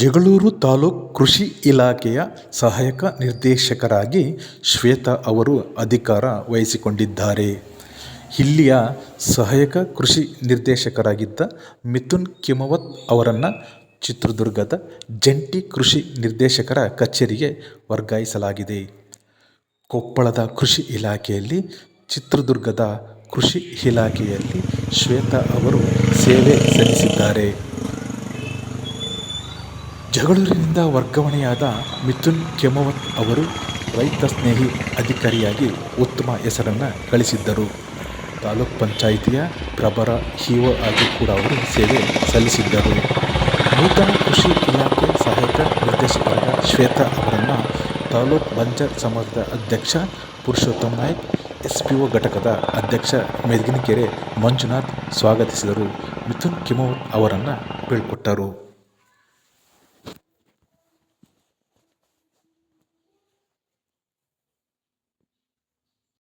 ಜಗಳೂರು ತಾಲೂಕು ಕೃಷಿ ಇಲಾಖೆಯ ಸಹಾಯಕ ನಿರ್ದೇಶಕರಾಗಿ ಶ್ವೇತಾ ಅವರು ಅಧಿಕಾರ ವಹಿಸಿಕೊಂಡಿದ್ದಾರೆ. ಇಲ್ಲಿಯ ಸಹಾಯಕ ಕೃಷಿ ನಿರ್ದೇಶಕರಾಗಿದ್ದ ಮಿಥುನ್ ಕಿಮವತ್ ಅವರನ್ನು ಚಿತ್ರದುರ್ಗದ ಜಂಟಿ ಕೃಷಿ ನಿರ್ದೇಶಕರ ಕಚೇರಿಗೆ ವರ್ಗಾಯಿಸಲಾಗಿದೆ. ಕೊಪ್ಪಳದ ಕೃಷಿ ಇಲಾಖೆಯಲ್ಲಿ, ಚಿತ್ರದುರ್ಗದ ಕೃಷಿ ಇಲಾಖೆಯಲ್ಲಿ ಶ್ವೇತಾ ಅವರು ಸೇವೆ ಸಲ್ಲಿಸಿದ್ದಾರೆ. ಜಗಳೂರಿನಿಂದ ವರ್ಗಾವಣೆಯಾದ ಮಿಥುನ್ ಕೆಮವತ್ ಅವರು ರೈತ ಸ್ನೇಹಿ ಅಧಿಕಾರಿಯಾಗಿ ಉತ್ತಮ ಹೆಸರನ್ನು ಗಳಿಸಿದ್ದರು. ತಾಲೂಕ್ ಪಂಚಾಯಿತಿಯ ಪ್ರಭರ ಹೀವ ಆಗಿ ಕೂಡ ಅವರು ಸೇವೆ ಸಲ್ಲಿಸಿದ್ದರು. ನೂತನ ಕೃಷಿ ಇಲಾಖೆ ಸಹಾಯಕ ನಿರ್ದೇಶಕರಾದ ಶ್ವೇತಾ ಅವರನ್ನು ತಾಲೂಕ್ ಬಂಜರ್ ಸಮಾಜದ ಅಧ್ಯಕ್ಷ Purushottam Naik S P O ಘಟಕದ ಅಧ್ಯಕ್ಷ ಮೆದಗಿನಕೆರೆ ಮಂಜುನಾಥ್ ಸ್ವಾಗತಿಸಿದರು. ಮಿಥುನ್ ಕಿಮವತ್ ಅವರನ್ನು ಬೀಳ್ಕೊಟ್ಟರು.